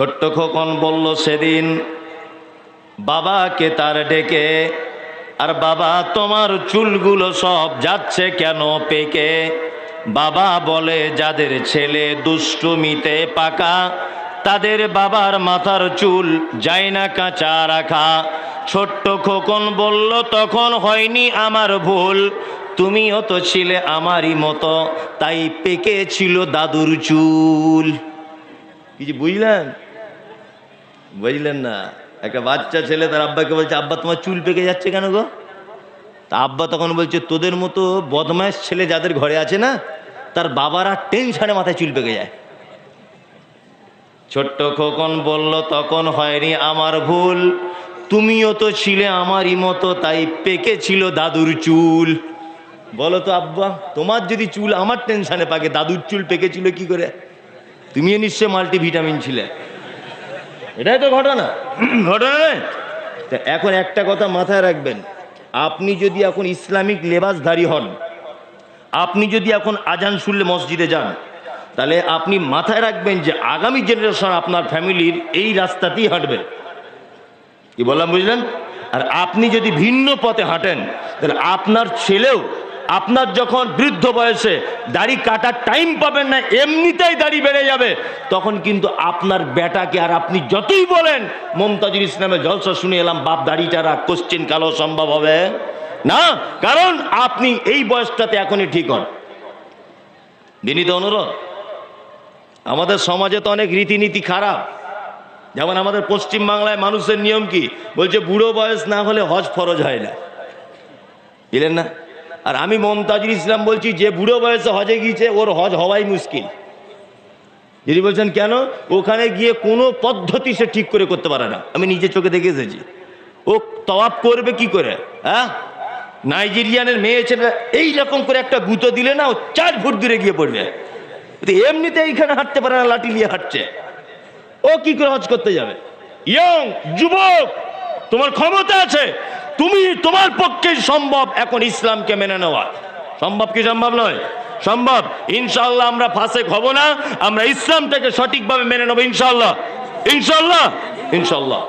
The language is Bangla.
ছোট্ট খোকন বলল, সেদিন বাবাকে তার ডেকে, আর বাবা, তোমার চুলগুলো সব যাচ্ছে কেন পেকে? বাবা বলে, যাদের ছেলে দুষ্টুমিতে পাকা, তাদের বাবার মাথার চুল যায় না কাঁচা রাখা। ছোট্ট খোকন বলল, তখন হয়নি আমার ভুল, তুমিও তো ছিলে আমারই মতো, তাই পেকে ছিল দাদুর চুল। কিছু বুঝলেন? বুঝলেন না? একটা বাচ্চা ছেলে তার আব্বাকে বলছে, আব্বা, তোমার চুল পেকে যাচ্ছে কেন গো? তা আব্বা তখন বলছে, তোদের মতো বদমাস ছেলে যাদের ঘরে আছে না, তার বাবারা টেনশনে মাথায় চুল পেকে যায়। ছোট্ট খোকন বলল, তখন হয়নি আমার ভুল। তুমিও তো ছিলে আমারই মতো, তাই পেকে ছিল দাদুর চুল। বলো তো, আব্বা, তোমার যদি চুল আমার টেনশনে পাকে, দাদুর চুল পেকেছিল কি করে? তুমিও নিশ্চয় মাল্টিভিটামিন ছিলে। এটাই তো ঘটনা। ঘটনা নয়? তা এখন একটা কথা মাথায় রাখবেন। আপনি যদি এখন ইসলামিক লেবাসধারী হন আপনি যদি এখন আজান শুনলে মসজিদে যান তাহলে আপনি মাথায় রাখবেন যে আগামী জেনারেশন আপনার ফ্যামিলির এই রাস্তাতেই হাঁটবে। কি বললাম বুঝলেন? আর আপনি যদি ভিন্ন পথে হাঁটেন তাহলে আপনার ছেলেও আপনার যখন বৃদ্ধ বয়সে দাড়ি কাটার টাইম পাবেন না, এমনিতেই দাড়ি বেড়ে যাবে, তখন কিন্তু আপনার বেটাকে আর আপনি যতই বলেন, মমতাজুল ইসলামের জলসা শুনে এলাম, বাপ, দাড়িটা রাখ কোশ্চেন কালো সম্ভব হবে? না, কারণ আপনি এই বয়সটাতে এখনই ঠিক হন। বিনীত অনুরোধ, আমাদের সমাজে তো অনেক রীতিনীতি খারাপ। যেমন আমাদের পশ্চিম বাংলায় মানুষের নিয়ম কি? বলছে, বুড়ো বয়স না হলে হজ ফরজ হয় না। বুঝলেন না? আর আমি মমতাজুল ইসলাম বলছি, যে বুড়ো বয়সে হজে গিয়েছে, ওর হজ হওয়াই মুশকিল। যদি বলছেন, কেন? ওখানে গিয়ে কোনো পদ্ধতি সে ঠিক করে করতে পারে না। আমি নিজের চোখে দেখে এসেছি। ও তওয়াব করবে কি করে? হ্যাঁ? নাইজেরিয়ানের মেয়ে ছেলে এইরকম করে একটা গুঁতো দিলে না, ও চার ফুট দূরে গিয়ে পড়বে। এমনিতে এইখানে হাঁটতে পারে না, লাঠি নিয়ে হাঁটছে। ও কি করে হজ করতে যাবে? ইয়ং যুবক, তোমার ক্ষমতা আছে। তুমি তোমার পক্ষে সম্ভব এখন ইসলামকে মেনে নেওয়া। সম্ভব কি সম্ভব নয়? সম্ভব। ইনশাল্লাহ আমরা ফাঁসে হব না, আমরা ইসলামটাকে সঠিকভাবে মেনে নেব ইনশাল্লাহ ইনশাল্লাহ ইনশাল্লাহ